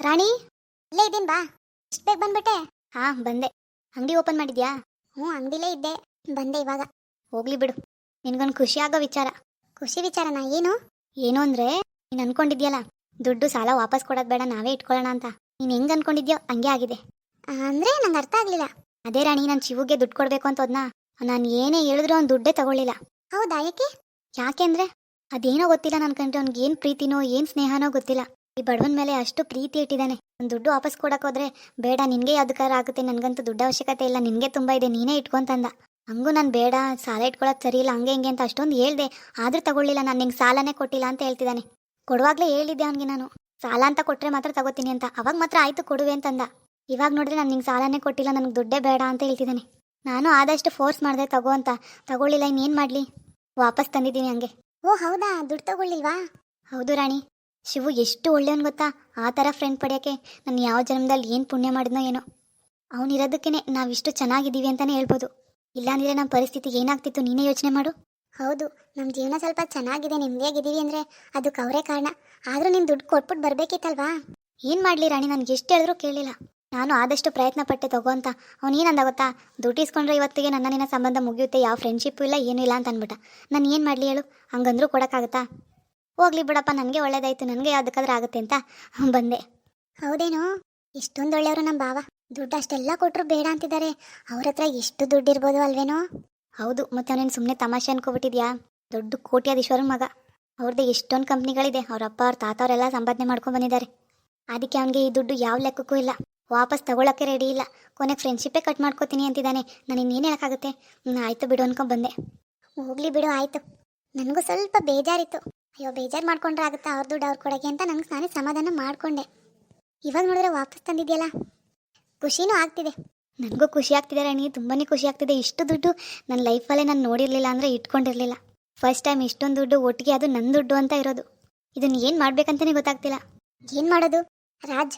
ರಾಣಿ ಇಲ್ಲೇ ಇದ್ದೀನಿ ಬಾ. ಇಷ್ಟು ಬೇಗ ಬಂದ್ಬಿಟ್ಟೆ. ಹಾ ಬಂದೆ. ಅಂಗಡಿ ಓಪನ್ ಮಾಡಿದ್ಯಾ? ಹ್ಞೂ ಅಂಗಡಿಲೇ ಇದ್ದೆ. ಬಂದೆ ಇವಾಗ. ಹೋಗ್ಲಿ ಬಿಡು. ನಿನ್ಗೊಂದು ಖುಷಿ ಆಗೋ ವಿಚಾರ. ಖುಷಿ ವಿಚಾರನಾ? ಏನು? ಏನು ಅಂದ್ರೆ ನೀನು ಅನ್ಕೊಂಡಿದ್ಯಲ್ಲ ದುಡ್ಡು ಸಾಲ ವಾಪಸ್ ಕೊಡೋದು ಬೇಡ ನಾವೇ ಇಟ್ಕೊಳ್ಳೋಣ ಅಂತ. ನೀನು ಹೆಂಗೆ ಅನ್ಕೊಂಡಿದ್ಯೋ ಹಂಗೆ ಆಗಿದೆ. ಅಂದ್ರೆ ನಂಗೆ ಅರ್ಥ ಆಗಲಿಲ್ಲ. ಅದೇ ರಾಣಿ ನಾನು ಶಿವುಗೆ ದುಡ್ಡು ಕೊಡಬೇಕು ಅಂತ ಹೋದ್ನಾ ನಾನು ಏನೇ ಹೇಳಿದ್ರು ಅವ್ನು ದುಡ್ಡೇ ತಗೊಳ್ಳಿಲ್ಲ. ಹೌದಾ ಯಾಕೆ? ಯಾಕೆಂದ್ರೆ ಅದೇನೋ ಗೊತ್ತಿಲ್ಲ ನನ್ ಕಂಡ್ರೆ ಅವ್ನಿಗೆ ಏನ್ ಪ್ರೀತಿನೋ ಏನು ಸ್ನೇಹನೋ ಗೊತ್ತಿಲ್ಲ. ಈ ಬಡವನ ಮೇಲೆ ಅಷ್ಟು ಪ್ರೀತಿ ಇಟ್ಟಿದ್ದಾನೆ. ಒಂದು ದುಡ್ಡು ವಾಪಸ್ ಕೊಡಕ್ ಹೋದ್ರೆ ಬೇಡ ನಿನ್ಗೆ ಯಾವ್ದಕ್ಕಾರ ಆಗುತ್ತೆ. ನನ್ಗಂತೂ ದುಡ್ಡು ಅವಶ್ಯಕತೆ ಇಲ್ಲ ನಿನ್ಗೆ ತುಂಬಾ ಇದೆ ನೀನೇ ಇಟ್ಕೊಂತಂದ ಹಂಗೂ ನಾನು ಬೇಡ ಸಾಲ ಇಟ್ಕೊಳಕ್ ಸರಿ ಇಲ್ಲ ಹಂಗೆ ಹಿಂಗೆ ಅಂತ ಅಷ್ಟೊಂದು ಹೇಳ್ದೆ. ಆದ್ರೂ ತಗೊಳ್ಳಿಲ್ಲ ನಾನು ನಿಂಗೆ ಸಾಲನೇ ಕೊಟ್ಟಿಲ್ಲ ಅಂತ ಹೇಳ್ತಿದ್ದಾನೆ. ಕೊಡುವಾಗ್ಲೇ ಹೇಳಿದ್ದೆ ಅವನಿಗೆ ನಾನು. ಸಾಲ ಅಂತ ಕೊಟ್ಟರೆ ಮಾತ್ರ ತಗೋತೀನಿ ಅಂತ. ಅವಾಗ ಮಾತ್ರ ಆಯ್ತು ಕೊಡುವೆ ಅಂತಂದ. ಇವಾಗ ನೋಡಿದ್ರೆ ನಾನು ನಿಂಗೆ ಸಾಲನೇ ಕೊಟ್ಟಿಲ್ಲ ನನಗೆ ದುಡ್ಡೇ ಬೇಡ ಅಂತ ಹೇಳ್ತಿದ್ದಾನೆ. ನಾನು ಆದಷ್ಟು ಫೋರ್ಸ್ ಮಾಡಿದೆ ತಗೋ ಅಂತ. ತಗೊಳ್ಳಿಲ್ಲ ಇನ್ನೇನು ಮಾಡಲಿ? ವಾಪಸ್ ತಂದಿದ್ದೀನಿ ಹಂಗೆ. ಓ ಹೌದಾ? ದುಡ್ಡು ತಗೊಳ್ಳಿಲ್ವಾ? ಹೌದು ರಾಣಿ. ಶಿವು ಎಷ್ಟು ಒಳ್ಳೆಯವನು ಗೊತ್ತಾ? ಆ ಥರ ಫ್ರೆಂಡ್ ಪಡೆಯೋಕ್ಕೆ ನಾನು ಯಾವ ಜನ್ಮದಲ್ಲಿ ಏನು ಪುಣ್ಯ ಮಾಡಿದ್ನೋ ಏನೋ. ಅವನಿರೋದಕ್ಕೇ ನಾವಿಷ್ಟು ಚೆನ್ನಾಗಿದ್ದೀವಿ ಅಂತಲೇ ಹೇಳ್ಬೋದು. ಇಲ್ಲಾಂದ್ರೆ ನಮ್ಮ ಪರಿಸ್ಥಿತಿ ಏನಾಗ್ತಿತ್ತು ನೀನೇ ಯೋಚನೆ ಮಾಡು. ಹೌದು ನಮ್ಮ ಜೀವನ ಸ್ವಲ್ಪ ಚೆನ್ನಾಗಿದೆ ನೆಮ್ಮದಿಯಾಗಿದ್ದೀವಿ ಅಂದರೆ ಅದಕ್ಕೆ ಅವರೇ ಕಾರಣ. ಆದರೂ ನೀನು ದುಡ್ಡು ಕೊಟ್ಬಿಟ್ಟು ಬರಬೇಕಿತ್ತಲ್ವಾ? ಏನು ಮಾಡಲಿ ರಾಣಿ ನನಗೆ ಎಷ್ಟು ಹೇಳಿದ್ರೂ ಕೇಳಿಲ್ಲ. ನಾನು ಆದಷ್ಟು ಪ್ರಯತ್ನ ಪಟ್ಟೆ ತಗೋ ಅಂತ. ಅವ್ನು ಏನಂದ ಗೊತ್ತಾ? ದುಡ್ಡು ಇಸ್ಕೊಂಡ್ರೆ ಇವತ್ತಿಗೆ ನನ್ನ ನಿನ್ನ ಸಂಬಂಧ ಮುಗಿಯುತ್ತೆ, ಯಾವ ಫ್ರೆಂಡ್ಶಿಪ್ಪು ಇಲ್ಲ, ಏನೂ ಇಲ್ಲ ಅಂತ ಅಂದ್ಬಿಟ್ಟ ನಾನು ಏನು ಮಾಡಲಿ ಹೇಳು? ಹಂಗಂದ್ರೂ ಕೊಡೋಕ್ಕಾಗತ್ತಾ? ಹೋಗ್ಲಿ ಬಿಡಪ್ಪ, ನನಗೆ ಒಳ್ಳೇದಾಯ್ತು, ನನಗೆ ಯಾವುದಕ್ಕಾದ್ರೂ ಆಗುತ್ತೆ ಅಂತ ಬಂದೆ. ಹೌದೇನೋ? ಇಷ್ಟೊಂದು ಒಳ್ಳೆಯವರು ನಮ್ಮ ಬಾವ ದುಡ್ಡು ಅಷ್ಟೆಲ್ಲ ಕೊಟ್ಟರು ಬೇಡ ಅಂತಿದ್ದಾರೆ ಅವ್ರ ಹತ್ರ ಎಷ್ಟು ದುಡ್ಡು ಇರ್ಬೋದು ಅಲ್ವೇನೋ? ಹೌದು, ಮತ್ತೆ ಅವನೇನು ಸುಮ್ಮನೆ ತಮಾಷೆ ಅನ್ಕೋಬಿಟ್ಟಿದ್ಯಾ? ದೊಡ್ಡ ಕೋಟ್ಯಾಧೀಶ್ವರ ಮಗ. ಅವ್ರದ್ದು ಎಷ್ಟೊಂದು ಕಂಪ್ನಿಗಳಿದೆ. ಅವ್ರ ಅಪ್ಪ, ಅವ್ರ ತಾತ ಅವರೆಲ್ಲ ಸಂಪಾದನೆ ಮಾಡ್ಕೊಂಡು ಬಂದಿದ್ದಾರೆ. ಅದಕ್ಕೆ ಅವನಿಗೆ ಈ ದುಡ್ಡು ಯಾವ ಲೆಕ್ಕಕ್ಕೂ ಇಲ್ಲ. ವಾಪಸ್ ತಗೊಳಕ್ಕೆ ರೆಡಿ ಇಲ್ಲ. ಕೊನೆಗೆ ಫ್ರೆಂಡ್ಶಿಪ್ಪೇ ಕಟ್ ಮಾಡ್ಕೋತೀನಿ ಅಂತಿದ್ದಾನೆ ನಾನು ಇನ್ನೇನು ಹೇಳೋಕ್ಕಾಗುತ್ತೆ? ಆಯ್ತು ಬಿಡು ಅನ್ಕೊಂಡ್ ಬಂದೆ. ಹೋಗ್ಲಿ ಬಿಡು, ಆಯ್ತು. ನನಗೂ ಸ್ವಲ್ಪ ಬೇಜಾರಿತ್ತು. ಅಯ್ಯೋ, ಬೇಜಾರು ಮಾಡ್ಕೊಂಡ್ರೆ ಆಗುತ್ತಾ ಅವ್ರ ದುಡ್ಡು ಅವ್ರು ಕೊಡೋಕೆ ಅಂತ ನಂಗೆ ನಾನೇ ಸಮಾಧಾನ ಮಾಡಿಕೊಂಡೆ. ಇವಾಗ ನೋಡಿದ್ರೆ ವಾಪಸ್ ತಂದಿದ್ಯಲ್ಲ? ಖುಷಿನೂ ಆಗ್ತಿದೆ. ನನಗೂ ಖುಷಿ ಆಗ್ತಿದೆ ರಾಣಿ ತುಂಬಾ ಖುಷಿ ಆಗ್ತಿದೆ. ಇಷ್ಟು ದುಡ್ಡು ನನ್ನ ಲೈಫಲ್ಲೇ ನಾನು ನೋಡಿರಲಿಲ್ಲ ಅಂದರೆ ಇಟ್ಕೊಂಡಿರಲಿಲ್ಲ. ಫಸ್ಟ್ ಟೈಮ್ ಇಷ್ಟೊಂದು ದುಡ್ಡು ಒಟ್ಟಿಗೆ ಅದು ನನ್ನ ದುಡ್ಡು ಅಂತ ಇರೋದು. ಇದನ್ನು ಏನು ಮಾಡ್ಬೇಕಂತಲೇ ಗೊತ್ತಾಗ್ತಿಲ್ಲ. ಏನು ಮಾಡೋದು? ರಾಜ್,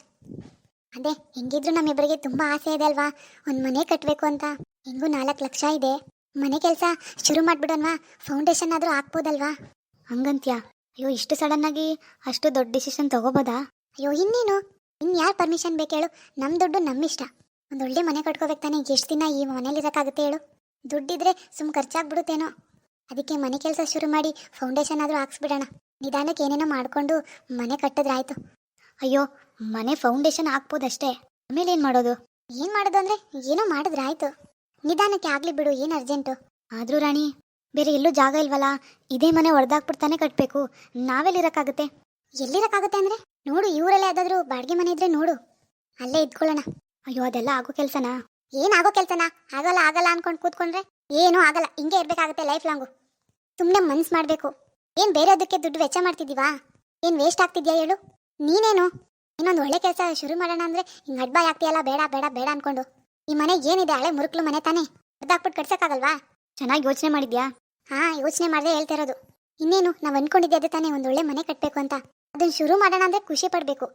ಅದೇ, ಹೆಂಗಿದ್ರು ನಮ್ಮಿಬ್ಬರಿಗೆ ತುಂಬ ಆಸೆ ಇದೆ ಅಲ್ವಾ? ಒಂದು ಮನೆ ಕಟ್ಟಬೇಕು ಅಂತ. ಹೆಂಗೂ ನಾಲ್ಕು ಲಕ್ಷ ಇದೆ. ಮನೆ ಕೆಲಸ ಶುರು ಮಾಡಿಬಿಡೋಣ ಫೌಂಡೇಶನ್ ಆದರೂ ಹಾಕ್ಬೋದಲ್ವಾ? ಹಂಗಂತ್ಯಾ? ಅಯ್ಯೋ, ಇಷ್ಟು ಸಡನ್ ಆಗಿ ಅಷ್ಟು ದೊಡ್ಡ ಡಿಸಿಷನ್ ತಗೋಬೋದಾ? ಅಯ್ಯೋ, ಇನ್ನೇನು? ಇನ್ ಯಾರು ಪರ್ಮಿಷನ್ ಬೇಕು ಹೇಳು? ನಮ್ಮ ದುಡ್ಡು ನಮ್ಮಿಷ್ಟ ಒಂದು ಒಳ್ಳೆ ಮನೆ ಕಟ್ಕೋಬೇಕು ತಾನೆ, ಎಷ್ಟು ದಿನ ಈ ಮನೇಲಿ ಇರೋಕ್ಕಾಗುತ್ತೆ ಹೇಳು? ದುಡ್ಡಿದ್ರೆ ಸುಮ್ ಖರ್ಚಾಗ್ಬಿಡುತ್ತೇನೋ? ಅದಕ್ಕೆ ಮನೆ ಕೆಲಸ ಶುರು ಮಾಡಿ ಫೌಂಡೇಶನ್ ಆದರೂ ಹಾಕ್ಸ್ಬಿಡೋಣ. ನಿಧಾನಕ್ಕೆ ಏನೇನೋ ಮಾಡಿಕೊಂಡು ಮನೆ ಕಟ್ಟಿದ್ರೆ ಆಯ್ತು ಅಯ್ಯೋ, ಮನೆ ಫೌಂಡೇಶನ್ ಹಾಕ್ಬೋದಷ್ಟೇ. ಆಮೇಲೆ ಏನು ಮಾಡೋದು? ಏನು ಮಾಡೋದು ಅಂದರೆ, ಏನೋ ಮಾಡಿದ್ರೆ ಆಯ್ತು ನಿಧಾನಕ್ಕೆ ಆಗಲಿ ಬಿಡು, ಏನು ಅರ್ಜೆಂಟು ಆದರೂ ರಾಣಿ ಬೇರೆ ಎಲ್ಲೂ ಜಾಗ ಇಲ್ವಲ್ಲ? ಇದೇ ಮನೆ ಹೊಡೆದಾಕ್ಬಿಡ್ತಾನೆ ಕಟ್ಟಬೇಕು ನಾವೆಲ್ಲಿರಕ್ಕಾಗುತ್ತೆ? ಎಲ್ಲಿರಕ್ಕಾಗುತ್ತೆ ಅಂದ್ರೆ? ನೋಡು, ಇವರಲ್ಲೇ ಯಾವ್ದಾದ್ರು ಬಾಡಿಗೆ ಮನೆ ಇದ್ರೆ ನೋಡು. ಅಲ್ಲೇ ಇದ್ಕೊಳ್ಳೋಣ. ಅಯ್ಯೋ, ಅದೆಲ್ಲ ಆಗೋ ಕೆಲ್ಸನಾ? ಏನಾಗೋ ಕೆಲ್ಸನ? ಆಗಲ್ಲ ಆಗಲ್ಲ ಅನ್ಕೊಂಡು ಕೂತ್ಕೊಂಡ್ರೆ ಏನೂ ಆಗಲ್ಲ. ಹಿಂಗೆ ಇರಬೇಕಾಗುತ್ತೆ ಲೈಫ್ ಲಾಂಗು ಸುಮ್ಮನೆ ಮನ್ಸು ಮಾಡಬೇಕು. ಏನು ಬೇರೆದಕ್ಕೆ ದುಡ್ಡು ವೆಚ್ಚ ಮಾಡ್ತಿದ್ದೀವಾ? ಏನು ವೇಸ್ಟ್ ಆಗ್ತಿದ್ಯಾ ಹೇಳು? ನೀನೇನು? ಇನ್ನೊಂದು ಒಳ್ಳೆ ಕೆಲಸ ಶುರು ಮಾಡೋಣ ಅಂದ್ರೆ ಹಿಂಗೆ ಅಡ್ಬಾಯ್ ಆಗ್ತೀಯಲ್ಲ? ಬೇಡ ಬೇಡ ಬೇಡ ಅನ್ಕೊಂಡು. ಈ ಮನೆ ಏನಿದೆ? ಹಳೆ ಮುರುಕ್ಲು ಮನೆ ತಾನೇ? ಹೊಡೆದಾಕ್ಬಿಟ್ಟು ಕಟ್ಸಕ್ಕಾಗಲ್ವಾ? ಚೆನ್ನಾಗಿ ಯೋಚನೆ ಮಾಡಿದ್ಯಾ? ಹಾ, ಯೋಚನೆ ಮಾಡದೆ ಹೇಳ್ತಾ ಇರೋದು. ಇನ್ನೇನು, ನಾವು ಅನ್ಕೊಂಡಿದ್ದೆ ಅದು ತಾನೇ ಒಳ್ಳೆ ಮನೆ ಕಟ್ಟಬೇಕು ಅಂತ. ಅದನ್ನ ಶುರು ಮಾಡೋಣ ಅಂದ್ರೆ ಖುಷಿ ಪಡಬೇಕು.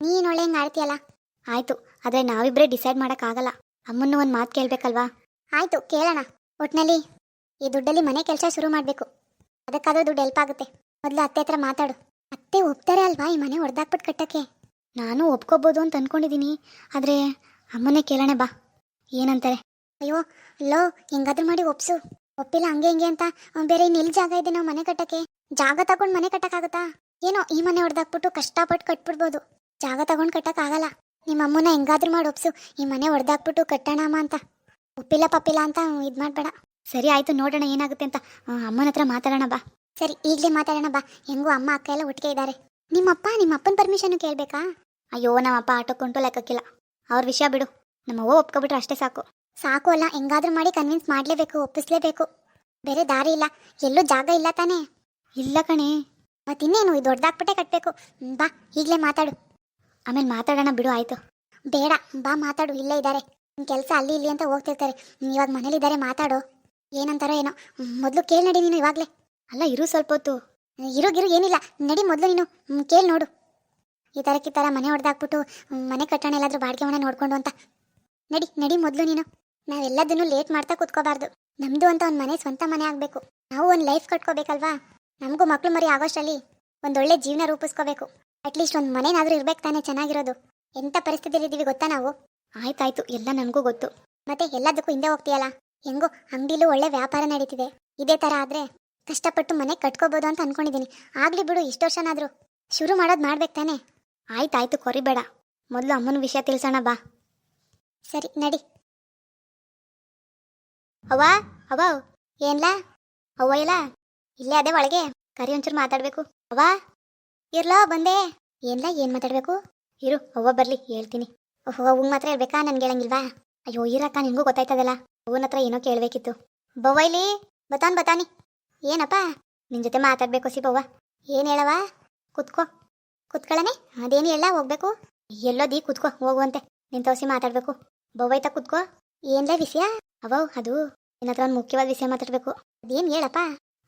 ನೀನು ಒಳ್ಳೆ ಹಿಂಗೆ ಆಡ್ತೀಯಲ್ಲ? ಆಯ್ತು, ಆದರೆ ನಾವಿಬ್ಬರೇ ಡಿಸೈಡ್ ಮಾಡೋಕ್ಕಾಗಲ್ಲ ಅಮ್ಮನ್ನು ಒಂದು ಮಾತು ಕೇಳ್ಬೇಕಲ್ವಾ? ಆಯ್ತು, ಕೇಳೋಣ. ಒಟ್ನಲ್ಲಿ ಈ ದುಡ್ಡಲ್ಲಿ ಮನೆ ಕೆಲಸ ಶುರು ಮಾಡಬೇಕು. ಅದಕ್ಕಾದ್ರೂ ದುಡ್ಡು ಹೆಲ್ಪ್ ಆಗುತ್ತೆ. ಮೊದಲು ಅತ್ತೆ ಹತ್ರ ಮಾತಾಡು. ಅತ್ತೆ ಒಪ್ತಾರೆ ಅಲ್ವಾ ಈ ಮನೆ ಹೊಡೆದಾಕ್ಬಿಟ್ಟು ಕಟ್ಟಕ್ಕೆ? ನಾನು ಒಪ್ಕೋಬೋದು ಅಂತ ಅನ್ಕೊಂಡಿದ್ದೀನಿ ಆದರೆ ಅಮ್ಮನೇ ಕೇಳೋಣ ಬಾ. ಏನಂತಾರೆ? ಅಯ್ಯೋ ಲೋ ಹೆಂಗಾದ್ರೂ ಮಾಡಿ ಒಪ್ಸು. ಒಪ್ಪಿಲ್ಲ, ಹಂಗೆ ಹಿಂಗೆ ಅಂತ. ಬೇರೆ ಇನ್ನು ಜಾಗ ಇದೆ ನಾವು ಮನೆ ಕಟ್ಟಕ್ಕೆ? ಜಾಗ ತಗೊಂಡು ಮನೆ ಕಟ್ಟಕ್ಕಾಗತ್ತಾ? ಏನೋ ಈ ಮನೆ ಹೊಡೆದಾಕ್ಬಿಟ್ಟು ಕಷ್ಟಪಟ್ಟು ಕಟ್ಬಿಡ್ಬೋದು. ಜಾಗ ತಗೊಂಡು ಕಟ್ಟಕ್ಕಾಗಲ್ಲ. ನಿಮ್ಮ ಅಮ್ಮನ ಹೆಂಗಾದ್ರೂ ಮಾಡಿ ಒಪ್ಸು. ಈ ಮನೆ ಹೊಡೆದಾಕ್ಬಿಟ್ಟು ಕಟ್ಟೋಣಮ್ಮ ಅಂತ. ಒಪ್ಪಿಲ್ಲ, ಪಪ್ಪಿಲ್ಲ ಅಂತ ಇದು ಮಾಡಬೇಡ. ಸರಿ ಆಯ್ತು, ನೋಡೋಣ ಏನಾಗುತ್ತೆ ಅಂತ. ಅಮ್ಮನ ಹತ್ರ ಮಾತಾಡೋಣ ಬಾ. ಸರಿ, ಈಗಲೇ ಮಾತಾಡೋಣ ಬಾ. ಹೆಂಗೂ ಅಮ್ಮ, ಅಕ್ಕ ಎಲ್ಲ ಒಟ್ಟಿಗೆ ಇದ್ದಾರೆ ನಿಮ್ಮಪ್ಪ ನಿಮ್ಮ ಅಪ್ಪನ ಪರ್ಮಿಷನ್ ಕೇಳಬೇಕಾ? ಅಯ್ಯೋ, ನಮ್ಮಪ್ಪ ಆಟೋಕೊಂಟು ಲೆಕ್ಕಕ್ಕಿಲ್ಲ. ಅವ್ರ ವಿಷಯ ಬಿಡು. ನಮ್ಮವ್ವ ಒಪ್ಕೊಬಿಟ್ರೆ ಅಷ್ಟೇ ಸಾಕು. ಸಾಕು ಅಲ್ಲ, ಹೆಂಗಾದ್ರೂ ಮಾಡಿ ಕನ್ವಿನ್ಸ್ ಮಾಡಲೇಬೇಕು, ಒಪ್ಪಿಸ್ಲೇಬೇಕು. ಬೇರೆ ದಾರಿ ಇಲ್ಲ, ಎಲ್ಲೂ ಜಾಗ ಇಲ್ಲ ತಾನೇ? ಇಲ್ಲ ಕಣೆ. ಮತ್ತಿನ್ನೇನು ಇದು ದೊಡ್ಡದಾಗ್ಬಿಟ್ಟೆ ಕಟ್ಟಬೇಕು ಬಾ, ಈಗಲೇ ಮಾತಾಡು. ಆಮೇಲೆ ಮಾತಾಡೋಣ ಬಿಡು, ಆಯ್ತು. ಬೇಡ, ಬಾ, ಮಾತಾಡು, ಇಲ್ಲೇ ಇದ್ದಾರೆ ಕೆಲಸ ಅಲ್ಲಿ ಇಲ್ಲಿ ಅಂತ ಹೋಗ್ತಿರ್ತಾರೆ. ಇವಾಗ ಮನೇಲಿದ್ದಾರೆ ಮಾತಾಡು. ಏನಂತಾರೋ ಏನೋ. ಮೊದಲು ಕೇಳಿ ನಡಿ ನೀನು ಇವಾಗಲೇ. ಅಲ್ಲ, ಇರು ಸ್ವಲ್ಪ ಹೊತ್ತು. ಇರು, ಗಿರು, ಏನಿಲ್ಲ. ನಡಿ ಮೊದಲು ನೀನು. ಕೇಳಿ ನೋಡು. ಈ ಥರಕ್ಕೆ ಥರ ಮನೆ ಹೊಡೆದಾಕ್ಬಿಟ್ಟು ಮನೆ ಕಟ್ಟೋಣ, ಎಲ್ಲಾದರೂ ಬಾಡಿಗೆ ಮನೆ ನೋಡ್ಕೊಂಡು ಅಂತ. ನಡಿ ನಡಿ ಮೊದಲು ನೀನು. ನಾವೆಲ್ಲದನ್ನು ಲೇಟ್ ಮಾಡ್ತಾ ಕೂತ್ಕೋಬಾರ್ದು. ನಮ್ದು ಅಂತ ಒಂದು ಮನೆ ಸ್ವಂತ ಮನೆ ಆಗಬೇಕು. ನಾವು ಒಂದು ಲೈಫ್ ಕಟ್ಕೋಬೇಕಲ್ವಾ? ನಮಗೂ ಮಕ್ಳು ಮರಿ ಆಗೋಷ್ಟರಲ್ಲಿ ಒಂದೊಳ್ಳೆ ಜೀವನ ರೂಪಿಸ್ಕೋಬೇಕು. ಅಟ್ಲೀಸ್ಟ್ ಒಂದು ಮನೆನಾದ್ರೂ ಇರ್ಬೇಕು ತಾನೇ ಚೆನ್ನಾಗಿರೋದು. ಎಂಥ ಪರಿಸ್ಥಿತಿಯಲ್ಲಿ ಇದ್ದೀವಿ ಗೊತ್ತಾ ನಾವು? ಆಯ್ತಾಯ್ತು, ಎಲ್ಲ ನನಗೂ ಗೊತ್ತು. ಮತ್ತೆ ಎಲ್ಲದಕ್ಕೂ ಹಿಂದೆ ಹೋಗ್ತೀಯಲ್ಲ? ಹೆಂಗೋ, ಅಂಗಡಿಲೂ ಒಳ್ಳೆ ವ್ಯಾಪಾರ ನಡೀತಿದೆ. ಇದೇ ಥರ ಆದ್ರೆ ಕಷ್ಟಪಟ್ಟು ಮನೆ ಕಟ್ಕೋಬೋದು ಅಂತ ಅನ್ಕೊಂಡಿದ್ದೀನಿ ಆಗಲಿ ಬಿಡು, ಇಷ್ಟು ವರ್ಷನಾದರೂ. ಶುರು ಮಾಡೋದು ಮಾಡ್ಬೇಕು ತಾನೇ? ಆಯ್ತಾಯ್ತು, ಕೊರಿಬೇಡ. ಮೊದಲು ಅಮ್ಮನ ವಿಷಯ ತಿಳಿಸೋಣ ಬಾ. ಸರಿ, ನಡಿ. ಅವ್ವ ಅವ್ವ ಏನ್ಲಾ? ಅವ್ವ ಇಲ್ಲ? ಇಲ್ಲೇ ಅದೇ ಒಳಗೆ, ಕರಿ ಒಂಚೂರು ಮಾತಾಡ್ಬೇಕು. ಅವ್ವ ಇರ್ಲೋ, ಬಂದೆ. ಏನ್ಲಾ, ಏನ್ ಮಾತಾಡ್ಬೇಕು? ಇರು ಅವ್ವ ಬರ್ಲಿ, ಹೇಳ್ತೀನಿ. ಓಹೋ ಅವ್ವಂಗ್ ಮಾತ್ರ ಇರ್ಬೇಕಾ ನನ್ಗೆ ಹೇಳಂಗಿಲ್ವಾ? ಅಯ್ಯೋ, ಇರಕ್ಕ ನಿಂಗೂ ಗೊತ್ತಾಯ್ತದಲ್ಲ. ಅವ್ವನ ಹತ್ರ ಏನೋ ಕೇಳ್ಬೇಕಿತ್ತು. ಬವ್ವ ಇಲ್ಲಿ? ಬತಾನ್, ಬತಾನಿ. ಏನಪ್ಪ? ನಿನ್ ಜೊತೆ ಮಾತಾಡ್ಬೇಕು ಸಿ ಬವ್ವ. ಏನ್ ಹೇಳವ ಕುತ್ಕೋ. ಕುತ್ಕೊಳ್ಳನೆ ಅದೇನು ಹೇಳ ಹೋಗ್ಬೇಕು. ಎಲ್ಲೋದಿ ಕುತ್ಕೋ, ಹೋಗುವಂತೆ. ನಿನ್ ಮಾತಾಡ್ಬೇಕು. ಬವ್ವೈತ ಕುತ್ಕೋ. ಏನ್ಲ ವಿಷಯ? ಅವವ್, ಅದು ನಿನ್ನ ಹತ್ರ ಒಂದು ಮುಖ್ಯವಾದ ವಿಷಯ ಮಾತಾಡ್ಬೇಕು. ಅದೇನ್ ಹೇಳಪ್ಪ?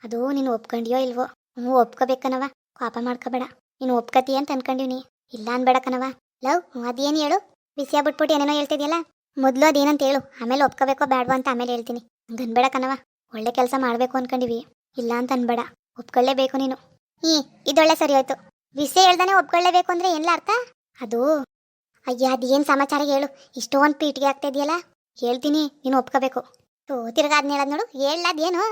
ಅದು ನೀನು ಒಪ್ಕೊಂಡಿಯೋ ಇಲ್ವೋ? ಹ್ಞೂ ಒಪ್ಕೋಬೇಕನವ ಪಾಪ ಮಾಡ್ಕೋಬೇಡ. ನೀನು ಒಪ್ಕತಿ ಅಂತ ಅನ್ಕೊಂಡಿವ್ನಿ. ಇಲ್ಲ ಅನ್ಬೇಡ ಕಣವ ಲವ್ ಅದೇನ್ ಹೇಳು? ವಿಷಯ ಬಿಟ್ಬಿಟ್ಟು ಏನೇನೋ ಹೇಳ್ತಿದ್ಯಲ್ಲ? ಮೊದಲು ಅದೇನಂತ ಹೇಳು. ಆಮೇಲೆ ಒಪ್ಕೋಬೇಕೋ ಬೇಡವೋ ಅಂತ ಆಮೇಲೆ ಹೇಳ್ತೀನಿ. ಕಣವ ಒಳ್ಳೆ ಕೆಲಸ ಮಾಡಬೇಕು ಅನ್ಕೊಂಡಿವಿ. ಇಲ್ಲ ಅಂತ ಅನ್ಬೇಡ. ಒಪ್ಕೊಳ್ಳೇಬೇಕು ನೀನು. ಈ ಇದೊಳ್ಳೆ ಸರಿ ಹೋಯ್ತು. ವಿಷಯ ಹೇಳ್ದಾನೆ ಒಪ್ಕೊಳ್ಳೇಬೇಕು ಅಂದ್ರೆ ಏನಿಲ್ಲ ಅರ್ಥ? ಅದು, ಅಯ್ಯ, ಅದೇನ್ ಸಮಾಚಾರ ಹೇಳು? ಇಷ್ಟೊಂದು ಪೀಟಿಗೆ ಆಗ್ತಾ ಇದೆಯಲ್ಲ? ಹೇಳ್ತೀನಿ, ನೀನು ಒಪ್ಕೋಬೇಕು. ಓ ತಿರ್ಗಾ ಹೇಳದ್ ನೋಡು. ಏನು?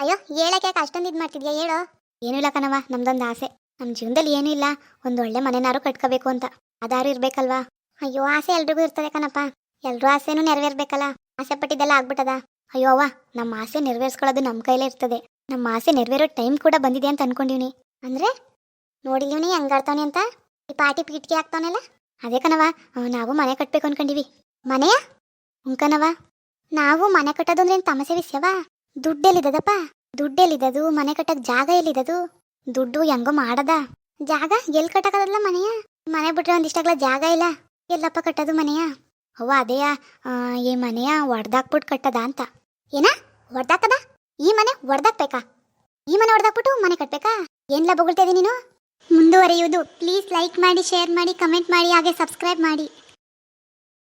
ಅಯ್ಯೋ ಹೇಳಕ್ಕೆ ಅಷ್ಟೊಂದು ಇದು ಮಾಡ್ತಿದ್ಯಾ? ಹೇಳು. ಏನೂ ಇಲ್ಲ ಕಣವ ನಮ್ದೊಂದು ಆಸೆ. ನಮ್ಮ ಜೀವನದಲ್ಲಿ ಏನೂ ಇಲ್ಲ. ಒಂದು ಒಳ್ಳೆ ಮನೆನಾರು ಕಟ್ಕೋಬೇಕು ಅಂತ. ಅದಾರು ಇರ್ಬೇಕಲ್ವಾ? ಅಯ್ಯೋ, ಆಸೆ ಎಲ್ರಿಗೂ ಇರ್ತದೆ ಕಣಪ್ಪ. ಎಲ್ರೂ ಆಸೆನೂ ನೆರವೇರ್ಬೇಕಲ್ಲ. ಆಸೆ ಪಟ್ಟಿದ್ದೆಲ್ಲ ಆಗ್ಬಿಟ್ಟದ? ಅಯ್ಯೋ, ಅವ್ವ ನಮ್ಮ ಆಸೆ ನೆರವೇರ್ಸ್ಕೊಳ್ಳೋದು ನಮ್ಮ ಕೈಲೇ ಇರ್ತದೆ. ನಮ್ಮ ಆಸೆ ನೆರವೇರೋ ಟೈಮ್ ಕೂಡ ಬಂದಿದೆ ಅಂತ ಅನ್ಕೊಂಡಿವ್ನಿ. ಅಂದ್ರೆ? ನೋಡಿದೀವ್ನಿ ಹೆಂಗಾಡ್ತಾನೆ ಅಂತ? ಈ ಪಾಟಿ ಪೀಟಿಗೆ ಆಗ್ತಾವನಲ್ಲ ಅದೇ ಕಣವ ನಾವು ಮನೆ ಕಟ್ಬೇಕು ಅನ್ಕೊಂಡಿವಿ. ಮನೆಯ? ಉಂಕನವ ನಾವು ಮನೆ ಕಟ್ಟೋದು ಅಂದ್ರೆ ತಮಸೆ ವಿಷಯವಾ ದುಡ್ಡೆಲ್ಲಿದ್ದದಪ್ಪ ದುಡ್ಡೆಲ್ಲಿದ್ದದು ಮನೆ ಕಟ್ಟಕ್ ಜಾಗ ಎಲ್ಲಿದ್ದದು ದುಡ್ಡು ಹೆಂಗೋ ಮಾಡದ. ಜಾಗ ಎಲ್ಲಿ ಕಟ್ಟಕದಲ್ಲ ಮನೆಯ? ಮನೆ ಬಿಟ್ರೆ ಒಂದಿಷ್ಟಾಗ್ಲ ಜಾಗ ಇಲ್ಲ. ಎಲ್ಲಪ್ಪ ಕಟ್ಟೋದು ಮನೆಯ? ಅವ್ವ ಅದೇಯ ಈ ಮನೆಯ ಒಡ್ದಾಕ್ಬಿಟ್ಟು ಕಟ್ಟದ ಅಂತ. ಏನ? ಒಡ್ದಾಕದ? ಈ ಮನೆ ಒಡ್ದಾಕ್ಬೇಕಾ? ಈ ಮನೆ ಹೊಡೆದಾಕ್ಬಿಟ್ಟು ಮನೆ ಕಟ್ಟಬೇಕಾ ಏನ್ಲ ಇದೀನಿ ನೀನು? ಮುಂದುವರಿಯುವುದು. ಪ್ಲೀಸ್ ಲೈಕ್ ಮಾಡಿ, ಶೇರ್ ಮಾಡಿ, ಕಮೆಂಟ್ ಮಾಡಿ, ಹಾಗೆ ಸಬ್ಸ್ಕ್ರೈಬ್ ಮಾಡಿ.